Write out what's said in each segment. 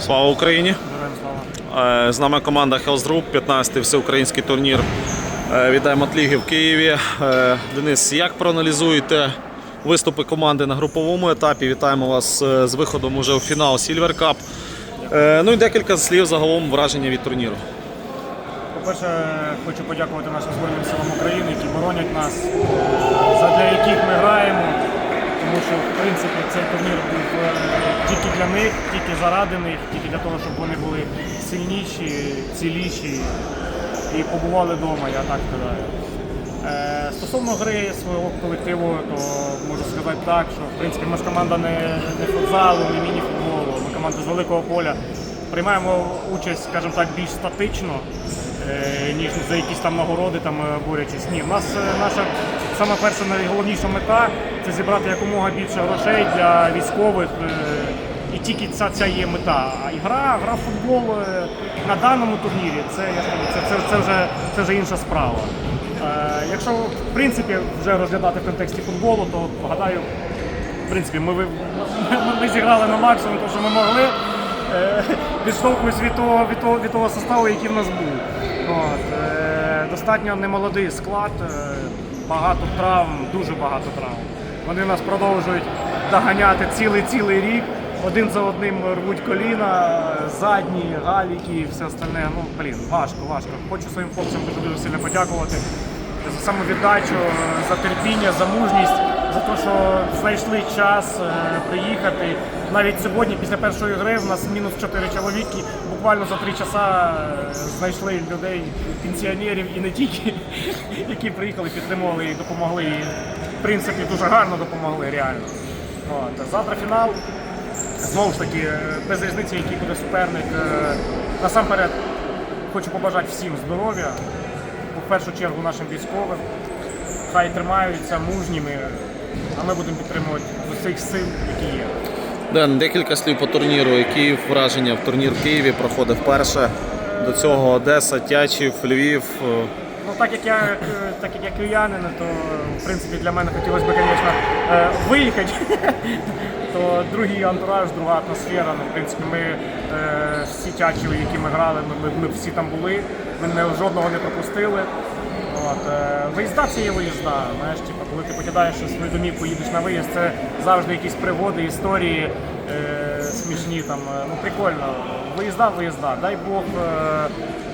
Слава Україні! Е, З нами команда Health Group, 15-й всеукраїнський турнір від Ліги в Києві. Е, Денис, як проаналізуєте виступи команди на груповому етапі? Вітаємо вас е, з виходом уже у фінал Silver Cup. Ну і декілька слів загалом враження від турніру. По-перше, хочу подякувати нашим Збройним силам України, які боронять нас, задля яких ми граємо. Тому що, в принципі, цей турнір був е, тільки для них, тільки заради них, тільки для того, щоб вони були сильніші, ціліші і побували вдома, я так гадаю. Е, Стосовно гри свого колективу, то можу сказати так, що в принципі ми ж команда не, не футзалу, не міні-футболу, ми команда з великого поля. Приймаємо участь, скажімо так, більш статично, е, ніж за якісь там нагороди там е, борючись. Ні, в нас е, наша саме перша найголовніша мета це зібрати якомога більше грошей для військових. І тільки ця, ця є мета. А гра, гра в футбол е, на даному турнірі це, я ж кажу, це, це, це, вже, це вже інша справа. Е, Якщо в принципі вже розглядати в контексті футболу, то гадаю, в принципі, ми, ми, ми зіграли на максимум, те, що ми могли, е, відштовхуючись від того, від, того, від того составу, який в нас був. От, е, достатньо немолодий склад, е, багато травм, дуже багато травм. Вони нас продовжують доганяти цілий-цілий рік. Один за одним рвуть коліна, задні, галіки і все остальне. Ну, блін, важко, важко. Хочу своїм хлопцям дуже дуже сильно подякувати за самовіддачу, за терпіння, за мужність, за те, що знайшли час е, приїхати. Навіть сьогодні, після першої гри, в нас мінус 4 чоловіки. Буквально за 3 часа е, знайшли людей, пенсіонерів і не тільки, які приїхали, підтримували і допомогли. І, в принципі, дуже гарно допомогли, реально. От. Завтра фінал. Знову ж таки, е, без різниці, який буде суперник. Е, Насамперед, хочу побажати всім здоров'я, в першу чергу нашим військовим. Хай тримаються мужніми, а ми будемо підтримувати з усіх сил, які є. Ден, декілька слів по турніру. Які враження в турнір в Києві проходив перше. До цього Одеса, Тячів, Львів. Ну, так як я, е, так як я киянин, то в принципі для мене хотілося б, звісно, е, виїхати. То другий антураж, друга атмосфера. Ну, в принципі, ми е, всі тячіві, які ми грали, ми, ми, всі там були, ми не, жодного не пропустили. От, виїзда це є виїзда. Знаєш, типу, коли ти покидаєш свою домівку, їдеш на виїзд, це завжди якісь пригоди, історії смішні. Там, е, ну, прикольно. Виїзда, виїзда. Дай Бог, е,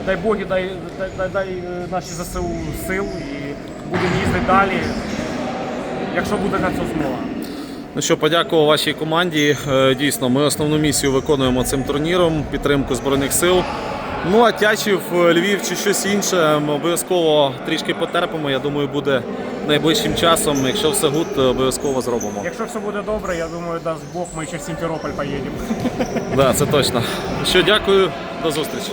дай Бог дай, дай, дай, е, наші ЗСУ сил і будемо їздити далі, якщо буде на це змога. Ну що, подякував вашій команді. Дійсно, ми основну місію виконуємо цим турніром, підтримку Збройних сил. Ну а Тячів, е, Львів чи щось інше, ми обов'язково трішки потерпимо. Я думаю, буде найближчим часом. Якщо все гуд, то обов'язково зробимо. Якщо все буде добре, я думаю, дасть Бог, ми ще в Сімферополь поїдемо. Да, це точно. Що, дякую, до зустрічі.